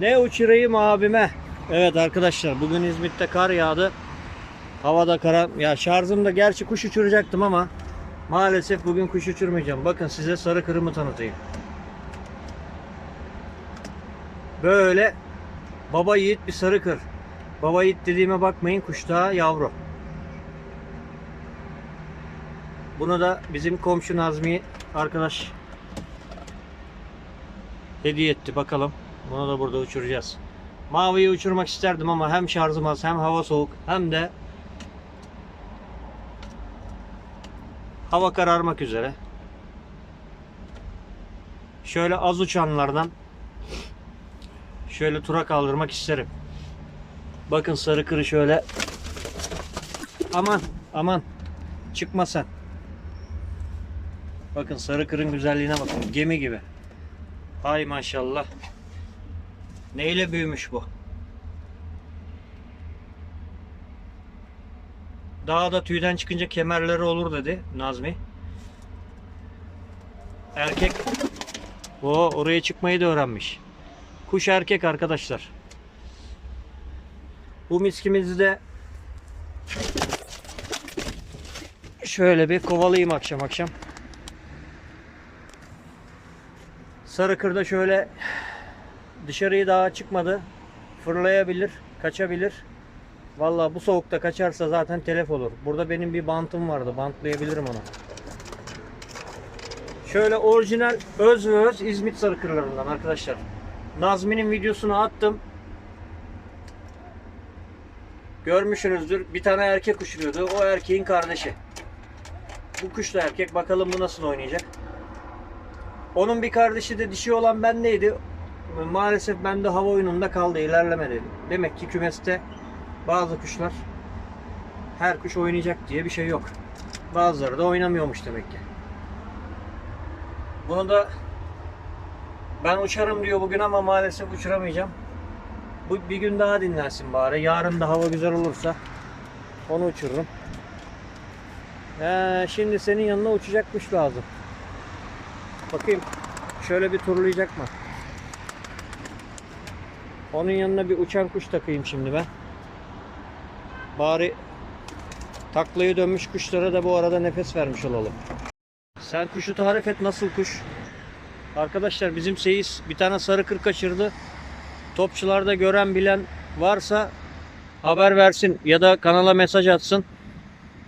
Ne uçurayım abime? Evet arkadaşlar bugün İzmit'te kar yağdı. Havada kara... Ya şarjımda gerçi kuş uçuracaktım ama maalesef bugün kuş uçurmayacağım. Bakın size sarı kırımı tanıtayım. Böyle baba yiğit bir sarı kır. Baba yiğit dediğime bakmayın kuş daha yavru. Bunu da bizim komşu Nazmi arkadaş hediye etti. Bakalım. Bunu da burada uçuracağız. Maviyi uçurmak isterdim ama hem şarjım az hem hava soğuk hem de hava kararmak üzere. Şöyle az uçanlardan şöyle tura kaldırmak isterim. Bakın sarı kırı şöyle. Aman aman çıkma sen. Bakın sarı kırın güzelliğine bakın. Gemi gibi. Hay maşallah. Neyle büyümüş bu? Dağda tüyden çıkınca kemerleri olur dedi Nazmi. Erkek. O oraya çıkmayı da öğrenmiş. Kuş erkek arkadaşlar. Bu miskimizi de şöyle bir kovalayayım akşam akşam. Sarıkır'da şöyle dışarıyı daha çıkmadı. Fırlayabilir, kaçabilir. Vallahi bu soğukta kaçarsa zaten telef olur. Burada benim bir bantım vardı. Bantlayabilirim onu. Şöyle orijinal öz ve öz İzmit sarıkırlarından arkadaşlar. Nazmi'nin videosunu attım. Görmüşsünüzdür. Bir tane erkek uçuruyordu. O erkeğin kardeşi. Bu kuş erkek. Bakalım bu nasıl oynayacak. Onun bir kardeşi de dişi olan bendeydi. Maalesef bende hava oyununda kaldı, ilerlemedi. Demek ki kümeste bazı kuşlar her kuş oynayacak diye bir şey yok. Bazıları da oynamıyormuş demek ki. Bunu da ben uçarım diyor bugün ama maalesef uçuramayacağım. Bu bir gün daha dinlensin bari. Yarın da hava güzel olursa onu uçururum. Ee, şimdi senin yanına uçacak kuş lazım. Bakayım şöyle bir turlayacak mı? Onun yanına bir uçan kuş takayım şimdi ben. Bari taklayı dönmüş kuşlara da bu arada nefes vermiş olalım. Sen kuşu tarif et nasıl kuş? Arkadaşlar bizim seyis bir tane sarı kır kaçırdı. Topçularda gören bilen varsa haber versin ya da kanala mesaj atsın.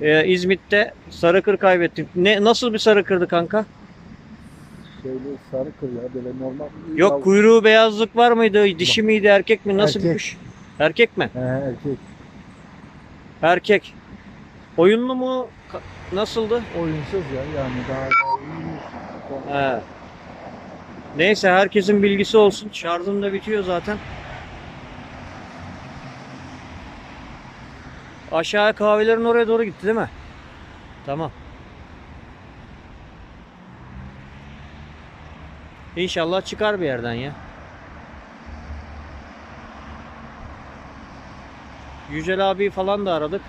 Ee, İzmit'te sarı kır kaybettik. Ne nasıl bir sarı kırdı kanka? Şöyle sarı ya böyle normal. Yok kuyruğu beyazlık var mıydı? Dişi miydi erkek mi? Nasıl bir Erkek. kuş? Erkek mi? He erkek. Erkek. Oyunlu mu? Ka- Nasıldı? Oyunsuz ya yani daha daha iyi. He. Neyse herkesin bilgisi olsun. Şarjım da bitiyor zaten. Aşağı kahvelerin oraya doğru gitti değil mi? Tamam. İnşallah çıkar bir yerden ya. Yücel abi falan da aradık.